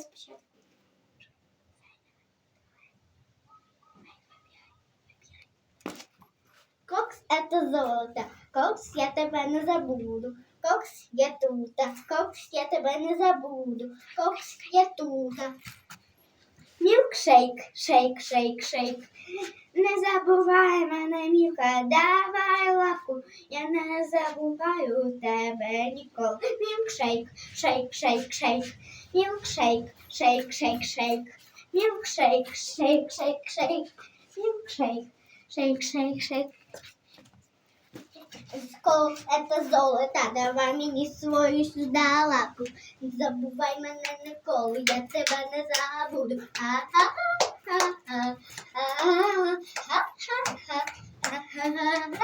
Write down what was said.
спочатку. Кокс это золото. Кокс, я тебе не забуду. Кокс, я тута. Кокс, я тебе не забуду. Кокс, я тута. Мілкшейк, шейк, шейк, шейк. Не забувай мене, Мілка, давай лапку. Я не забуваю тебе ніколи. Мілкшейк, шейк, шейк, шейк. Мілкшейк, шейк, шейк, шейк. Мілкшейк, шейк, шейк, шейк. Мілкшейк, шейк, шейк, шейк. Скол, это золото, давай мені свою сюди лапу. Не забувай мене ніколи, я тебе не забуду. А-а-а-а-а, а-а-а-а-а-а-а-а-а-а-а.